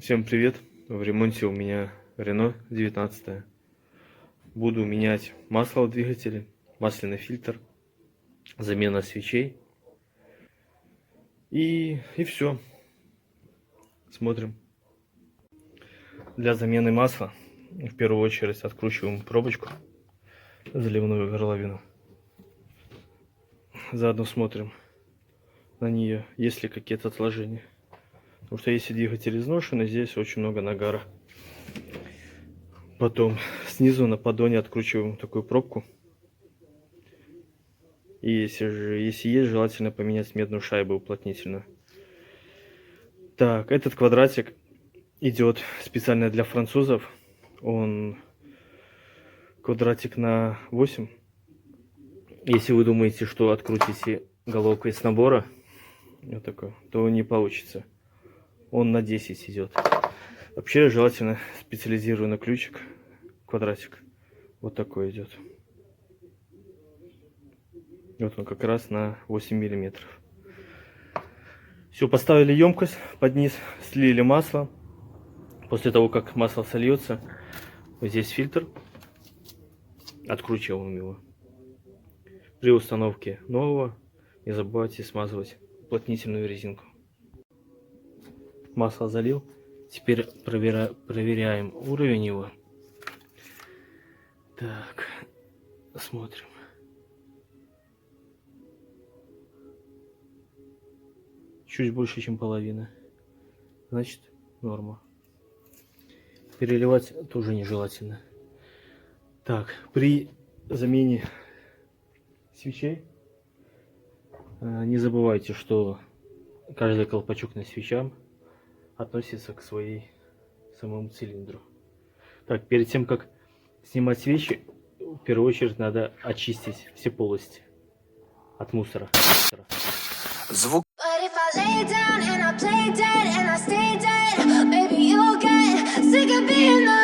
Всем привет! В ремонте у меня Рено 19. Буду менять масло в двигателе, масляный фильтр, замена свечей. И, и все. Смотрим. Для замены масла в первую очередь откручиваем пробочку, заливную горловину. Заодно смотрим на нее, есть ли какие-то отложения. Потому что если двигатель изношенный, здесь очень много нагара. Потом снизу на поддоне откручиваем такую пробку. И если, же, если есть, желательно поменять медную шайбу уплотнительную. Так, этот квадратик идет специально для французов. Он квадратик на 8. Если вы думаете, что открутите головкой с набора, вот такой, то не получится он на 10 идет. Вообще желательно специализированный ключик, квадратик. Вот такой идет. Вот он как раз на 8 миллиметров. Все, поставили емкость под низ, слили масло. После того, как масло сольется, вот здесь фильтр. Откручиваем его. При установке нового не забывайте смазывать уплотнительную резинку масло залил. Теперь проверя... проверяем уровень его. Так, смотрим. Чуть больше, чем половина. Значит, норма. Переливать тоже нежелательно. Так, при замене свечей э, не забывайте, что каждый колпачок на свечам относится к своей самому цилиндру. Так, перед тем, как снимать свечи, в первую очередь надо очистить все полости от мусора. Звук But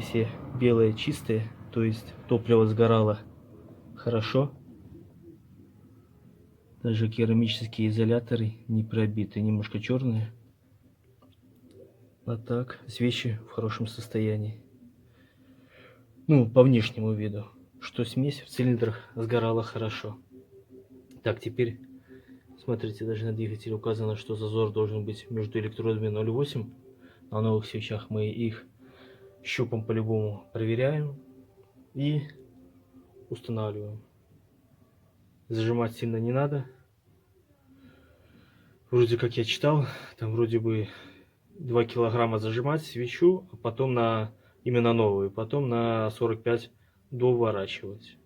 Все белые чистые, то есть топливо сгорало хорошо. Даже керамические изоляторы не пробиты, немножко черные. А так, свечи в хорошем состоянии. Ну, по внешнему виду, что смесь в цилиндрах сгорала хорошо. Так, теперь, смотрите, даже на двигателе указано, что зазор должен быть между электродами 0,8. На новых свечах мы их щупом по-любому проверяем и устанавливаем. Зажимать сильно не надо. Вроде как я читал, там вроде бы 2 килограмма зажимать свечу, а потом на именно новую, потом на 45 доворачивать.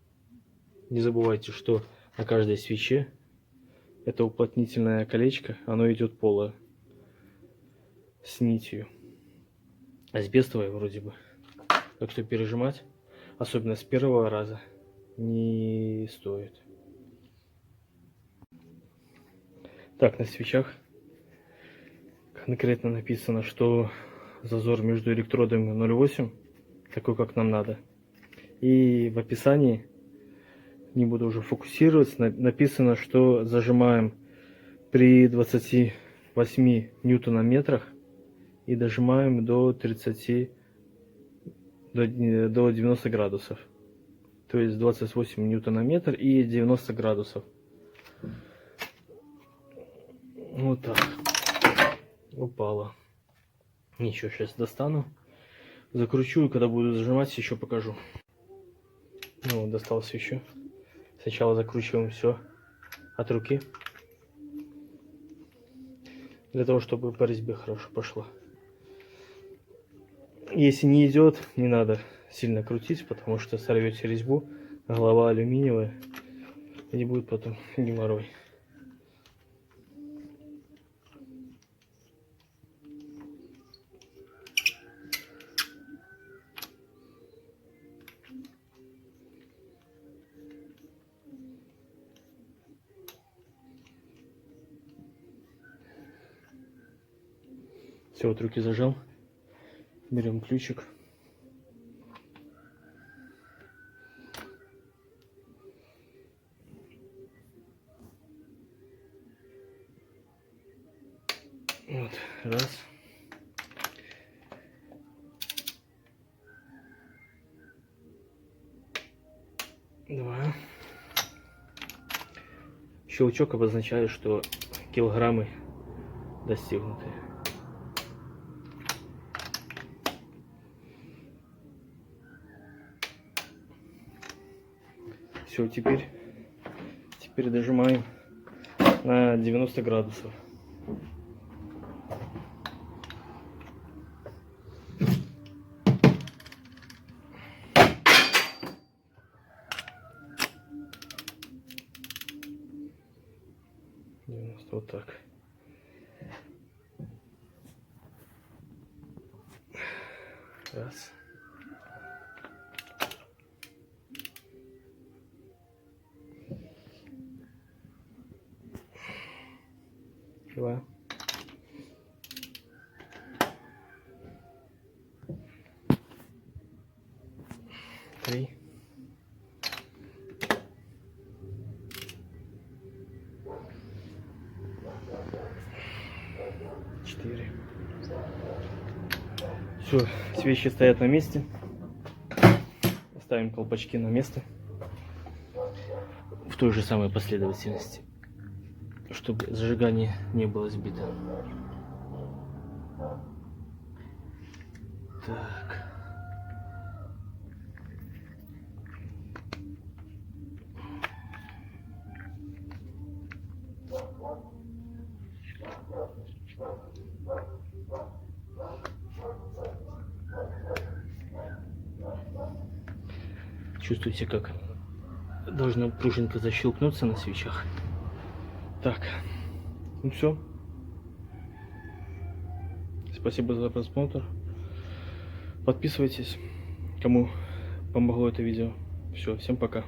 Не забывайте, что на каждой свече это уплотнительное колечко, оно идет поло с нитью. Асбестовое вроде бы. Так что пережимать, особенно с первого раза, не стоит. Так, на свечах конкретно написано, что зазор между электродами 0,8, такой как нам надо. И в описании, не буду уже фокусироваться, на- написано, что зажимаем при 28 ньютонометрах и дожимаем до 30, до, до 90 градусов. То есть 28 ньютонометр и 90 градусов. Вот так. Упала. Ничего, сейчас достану. Закручу, и когда буду зажимать, еще покажу. Ну, вот, достал свечу. Сначала закручиваем все от руки. Для того, чтобы по резьбе хорошо пошло. Если не идет, не надо сильно крутить, потому что сорвете резьбу. Голова алюминиевая. И будет потом геморрой. Все, вот руки зажал. Берем ключик. Вот, раз. Два. Щелчок обозначает, что килограммы достигнуты. Все, теперь, теперь дожимаем на 90 градусов. Вот так. Раз. Два. Три. Четыре. Все, свечи стоят на месте. Ставим колпачки на место. В той же самой последовательности чтобы зажигание не было сбито. Так. Чувствуете, как должна пружинка защелкнуться на свечах. Так, ну все. Спасибо за просмотр. Подписывайтесь, кому помогло это видео. Все, всем пока.